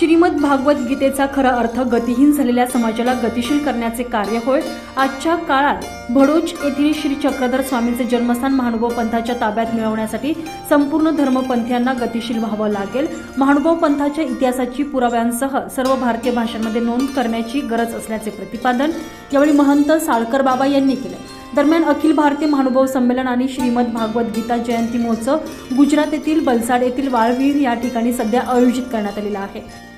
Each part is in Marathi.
श्रीमद भागवत गीतेचा खरा अर्थ गतिहीन झालेल्या समाजाला गतिशील करण्याचे कार्य होय. आजच्या काळात भडोच येथील श्री चक्रधर स्वामींचे जन्मस्थान महानुभाव पंथाच्या ताब्यात मिळवण्यासाठी संपूर्ण धर्मपंथीयांना गतिशील व्हावं लागेल. महानुभाव पंथाच्या इतिहासाची पुराव्यांसह सर्व भारतीय भाषांमध्ये नोंद करण्याची गरज असल्याचे प्रतिपादन यावेळी महंत साळकर बाबा यांनी केले. दरम्यान अखिल भारतीय महानुभाव संमेलन आणि श्रीमद भागवत गीता जयंती महोत्सव गुजरात येथील बलसाड येथील वाळवीर या ठिकाणी सध्या आयोजित करण्यात आलेला आहे.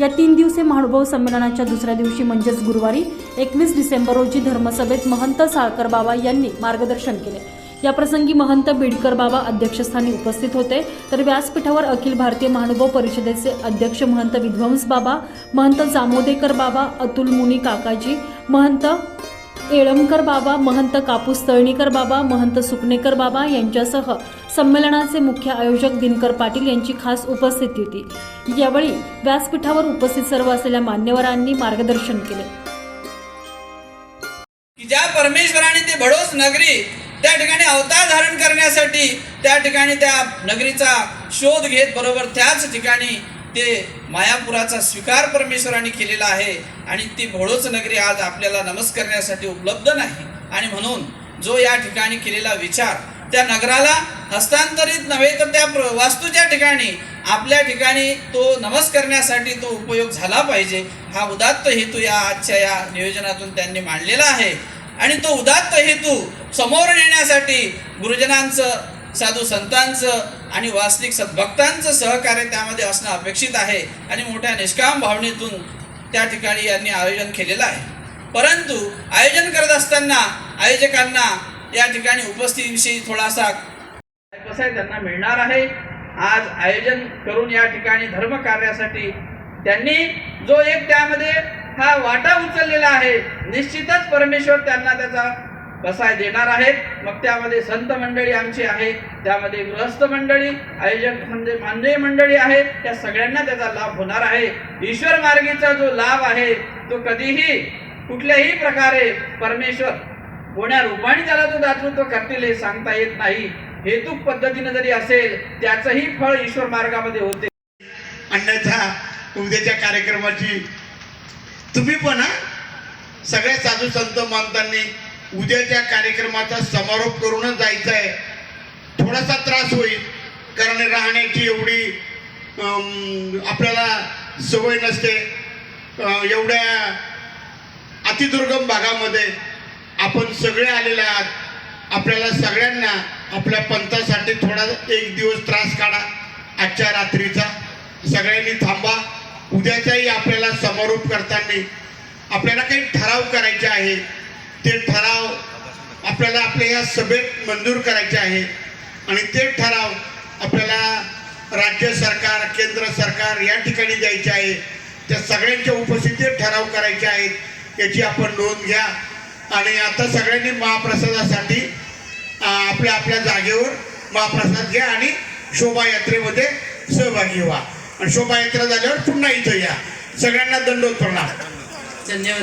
या तीन दिवसीय महानुभाव संमेलनाच्या दुसऱ्या दिवशी म्हणजेच गुरुवारी एकवीस डिसेंबर रोजी धर्मसभेत महंत साळकर बाबा यांनी मार्गदर्शन केले. या प्रसंगी महंत बिडकर बाबा अध्यक्षस्थानी उपस्थित होते. तर व्यासपीठावर अखिल भारतीय महानुभाव परिषदेचे अध्यक्ष महंत विध्वंस बाबा महंत जामोदेकर बाबा अतुल मुनी काकाजी महंत येळमकर बाबा महंत कापूस तळणीकर बाबा महंत सुकणेकर बाबा यांच्यासह संमेलनाचे मुख्य आयोजक दिनकर पाटील यांची खास उपस्थिती होती. यावेळी व्यासपीठावर उपस्थित सर्व असलेल्या मान्यवरांनी मार्गदर्शन केले. ज्या परमेश्वराने ते भडोस नगरी त्या ठिकाणी अवतार धारण करण्यासाठी त्या ठिकाणी त्या नगरीचा शोध घेत बरोबर त्याच ठिकाणी ते मायापुराचा स्वीकार परमेश्वराने केलेला आहे आणि ती भोळोच नगरी आज आपल्याला नमस्करण्यासाठी उपलब्ध नाही. आणि म्हणून जो या ठिकाणी केलेला विचार त्या नगराला हस्तांतरित नव्हे तर त्या प्र- वास्तूच्या ठिकाणी आपल्या ठिकाणी तो नमस करण्यासाठी तो उपयोग झाला पाहिजे. हा उदात्त हेतू या आजच्या या नियोजनातून त्यांनी मांडलेला आहे. आणि तो उदात्त हेतू समोर नेण्यासाठी गुरुजनांचं साधू संतांचं आणि वास्तविक सद्भक्तांचं सहकार्य त्यामध्ये असणं अपेक्षित आहे. आणि मोठ्या निष्काम भावनेतून त्या ठिकाणी यांनी आयोजन केलेलं आहे. परंतु आयोजन करत असताना आयोजकांना या ठिकाणी उपस्थितीविषयी थोडासा कसं आहे त्यांना मिळणार आहे. आज आयोजन करून या ठिकाणी धर्म कार्यासाठी त्यांनी जो एक त्यामध्ये हा वाटा उचललेला आहे निश्चितच परमेश्वर त्यांना त्याचा बसाय देणार आहेत. मग त्यामध्ये संत मंडळी आमची आहे त्यामध्ये गृहस्थ मंडळी आयोजक म्हणजे मान्य मंडळी आहे त्या सगळ्यांना त्याचा लाभ होणार आहे. ईश्वर मार्गीचा जो लाभ आहे तो कधीही कुठल्याही प्रकारे परमेश्वर कोण्या रूपाने त्याला तो दातृत्व करतील हे सांगता येत नाही. हेतुक पद्धतीने जरी असेल त्याचंही फळ ईश्वर मार्गामध्ये होते. अन्यथा उद्याच्या कार्यक्रमाची तुम्ही पण हा? सगळ्या साधू संत मानतांनी उद्याच्या कार्यक्रमाचा समारोप करूनच जायचं आहे थोडासा त्रास होईल कारण राहण्याची एवढी आपल्याला सवय नसते. एवढ्या अतिदुर्गम भागामध्ये आपण सगळे आलेले आहात. आपल्याला सगळ्यांना आपल्या पंथासाठी थोडा एक दिवस त्रास काढा. आजच्या रात्रीचा. सगळ्यांनी थांबा. उद्याचाही आपल्याला समारोप करताना आपल्याला काही ठराव करायचे आहे. ते ठराव आपल्याला आपल्या या सभेत मंजूर करायचे आहे. आणि ते ठराव आपल्याला राज्य सरकार केंद्र सरकार या ठिकाणी द्यायचे आहे. त्या सगळ्यांच्या उपस्थितीत ठराव करायचे आहेत. याची आपण नोंद घ्या. आणि आता सगळ्यांनी महाप्रसादासाठी आपल्या आपल्या जागेवर महाप्रसाद घ्या आणि शोभायात्रेमध्ये सहभागी व्हा. आणि शोभायात्रा झाल्यावर पुन्हा इथं या. सगळ्यांना दंडोत प्रणाम धन्यवाद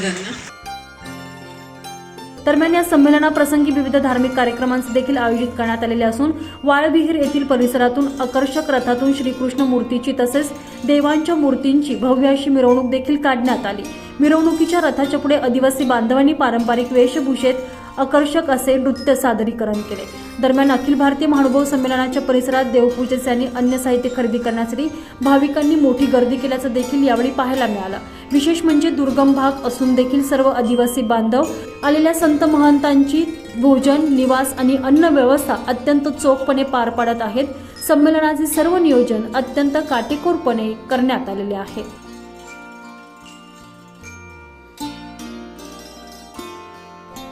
दरम्यान या संमेलनाप्रसंगी विविध धार्मिक कार्यक्रमांचे देखील आयोजित करण्यात आलेले असून वाळविहीर येथील परिसरातून आकर्षक रथातून श्रीकृष्ण मूर्तीची तसेच देवांच्या मूर्तींची भव्य अशी मिरवणूक देखील काढण्यात आली. मिरवणुकीच्या रथाच्या पुढे आदिवासी बांधवांनी पारंपरिक वेशभूषेत आकर्षक असे नृत्य सादरीकरण केले. दरम्यान अखिल भारतीय महानुभाव संमेलनाच्या परिसरात देवपूजेचे आणि अन्य साहित्य खरेदी करण्यासाठी भाविकांनी मोठी गर्दी केल्याचं देखील यावेळी पाहायला मिळालं. विशेष म्हणजे दुर्गम भाग असून देखील सर्व आदिवासी बांधव आलेल्या संत महंतांची भोजन निवास आणि अन्न व्यवस्था अत्यंत चोखपणे पार पाडत आहेत. संमेलनाचे सर्व नियोजन अत्यंत काटेकोरपणे करण्यात आलेले आहे.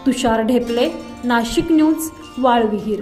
तुषार ढेपले नाशिक न्यूज वाळविहीर.